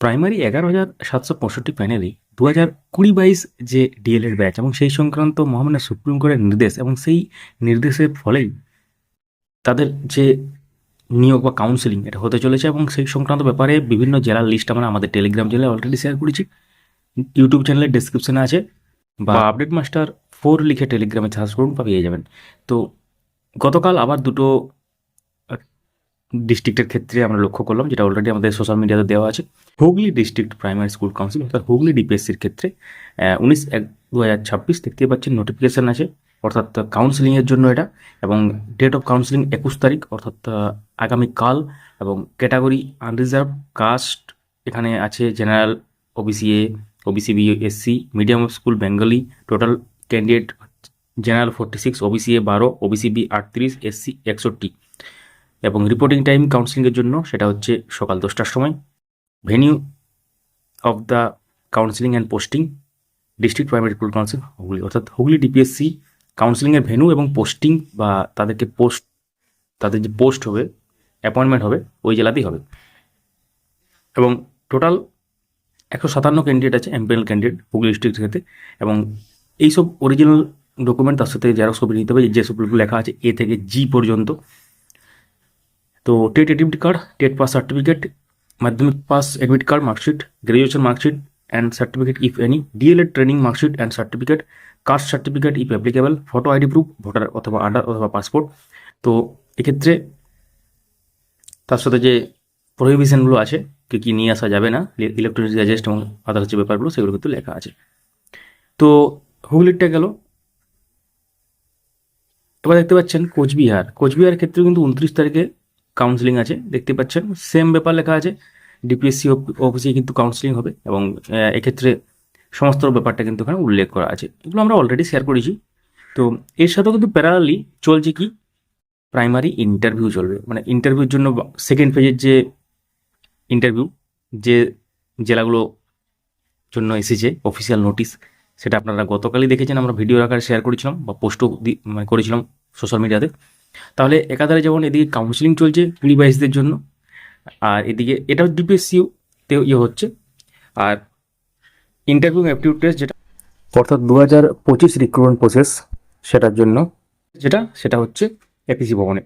Primary এগারো হাজার সাতশো পঁয়ষট্টি প্যানেলে দু হাজার কুড়ি বাইশ যে ডিএলএড ব্যাচ এবং সেই সংক্রান্ত মহামান্য সুপ্রিম কোর্টের নির্দেশ এবং সেই নির্দেশের ফলেই তাদের যে নিয়োগ বা কাউন্সিলিং এটা হতে চলেছে এবং সেই সংক্রান্ত ব্যাপারে বিভিন্ন জেলার লিস্ট আমরা আমাদের টেলিগ্রাম চ্যানেলে অলরেডি শেয়ার করেছি। ইউটিউব চ্যানেলের ডিসক্রিপশনে আছে বা আপডেট মাস্টার ফোর লিখে টেলিগ্রামে সার্চ করুন বা পেয়ে যাবেন। তো গতকাল আবার দুটো ডিস্ট্রিক্টের ক্ষেত্রে আমরা লক্ষ্য করলাম, যেটা অলরেডি আমাদের সোশ্যাল মিডিয়াতে দেওয়া আছে। Hooghly district primary school council অর্থাৎ হুগলি ডিপিএসসির ক্ষেত্রে উনিশ এক দু হাজার ছাব্বিশ দেখতে পাচ্ছেন নোটিফিকেশান আছে অর্থাৎ কাউন্সিলিংয়ের জন্য এটা, এবং ডেট অফ কাউন্সিলিং একুশ তারিখ, অর্থাৎ আগামীকাল, এবং ক্যাটাগরি আনরিজার্ভ কাস্ট এখানে আছে general OBC A OBC B SC medium school Bengali total candidate general forty six OBC A বারো ওবিসি বি আটত্রিশ এসসি একষট্টি। এবং রিপোর্টিং টাইম কাউন্সিলিংয়ের জন্য সেটা হচ্ছে সকাল দশটার সময়। Venue of the counselling and posting district primary school council Hooghly. অর্থাৎ হুগলি ডিপিএসসি কাউন্সিলিংয়ের ভেনু এবং পোস্টিং বা তাদেরকে পোস্ট তাদের যে পোস্ট হবে অ্যাপয়েন্টমেন্ট হবে, ওই জেলাতেই হবে। এবং টোটাল একশো সাতান্ন ক্যান্ডিডেট আছে এমপিএল ক্যান্ডিডেট হুগলি ডিস্ট্রিক্টের ক্ষেত্রে এবং এইসব অরিজিনাল ডকুমেন্ট তার সাথে জেরক্স কপি নিতে হবে, যে সবগুলো লেখা আছে, এ থেকে জি পর্যন্ত। তো TET admit card TET pass certificate Madhyamik pass admit card marksheet graduation marksheet and certificate if any DElEd training marksheet and certificate caste certificate if applicable photo ID proof voter অথবা আধার অথবা passport তো এক্ষেত্রে তার সাথে যে প্রহিবিশনগুলো আছে, কি কী নিয়ে আসা যাবে না ইলেকট্রনিক গ্যাজেস্ট এবং আদার্স যে ব্যাপারগুলো, সেগুলো কিন্তু লেখা আছে। তো হুগলিরটা গেল। এবার দেখতে পাচ্ছেন কোচবিহার। কোচবিহার ক্ষেত্রে কিন্তু উনত্রিশ তারিখে কাউন্সিলিং আছে, দেখতে পাচ্ছেন? সেম ব্যাপার লেখা আছে। ডিপিএসসি অফিসে কিন্তু কাউন্সিলিং হবে এবং এক্ষেত্রে সমস্ত ব্যাপারটা কিন্তু এখানে উল্লেখ করা আছে। এগুলো আমরা অলরেডি শেয়ার করেছি। তো এর সাথেও কিন্তু প্যারালালি চলছে কি? প্রাইমারি ইন্টারভিউ চলবে। মানে ইন্টারভিউর জন্য সেকেন্ড ফেজের যে ইন্টারভিউ যে জেলাগুলো জন্য এসেছে অফিসিয়াল নোটিশ সেটা আপনারা গতকালই দেখেছেন, আমরা ভিডিও আকারে শেয়ার করেছিলাম বা পোস্টও মানে করেছিলাম সোশ্যাল মিডিয়াতে তাহলে একাধারে যেমন এদিকে কাউন্সিলিং চলছে কুড়ি বাইশদের জন্য আর এদিকে এটাও ডিপিএসসিও তে ইয়ে হচ্ছে আর ইন্টারভিউ অ্যাপটিউড টেস্ট যেটা অর্থাৎ দু হাজার পঁচিশ রিক্রুটমেন্ট প্রসেস সেটার জন্য। যেটা সেটা হচ্ছে এপিসি ভবনে।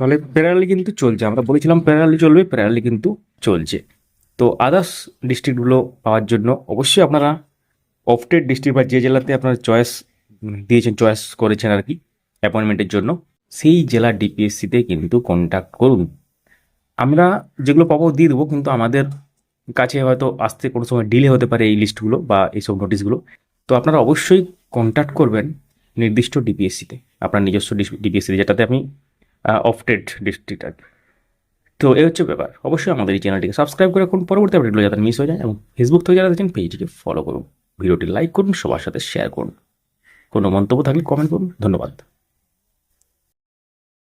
তাহলে প্যারালি কিন্তু চলছে আমরা বলেছিলাম প্যারালি চলবে প্যারালি কিন্তু চলছে। তো আদার্স ডিস্ট্রিক্টগুলো পাওয়ার জন্য অবশ্যই আপনারা অফটেড ডিস্ট্রিক্ট বা যে জেলাতে আপনারা চয়েস দিয়েছেন চয়েস করেছেন আর কি অ্যাপয়েন্টমেন্টের জন্য। সেই জেলা ডিপিএসসিতে কিন্তু কন্ট্যাক্ট করুন। আমরা যেগুলো পাবো দিয়ে দেবো, কিন্তু আমাদের কাছে হয়তো আসতে কোনো সময় ডিলে হতে পারে এই লিস্টগুলো বা এইসব নোটিশগুলো তো আপনারা অবশ্যই কন্ট্যাক্ট করবেন নির্দিষ্ট ডিপিএসসিতে আপনার নিজস্ব ডিপিএসসিতে যেটাতে আপনি অফটেড ডিস্ট্রিক্ট আর তো এই হচ্ছে ব্যাপার। অবশ্যই আমাদের এই চ্যানেলটিকে সাবস্ক্রাইব করে রাখুন। পরবর্তী আপডেটগুলো যাতে মিস হয়ে যায়, এবং ফেসবুক থেকে যারা দেখছেন পেজটিকে ফলো করুন। ভিডিওটি লাইক করুন, সবার সাথে শেয়ার করুন। কোনো মন্তব্য থাকলে কমেন্ট করুন। ধন্যবাদ।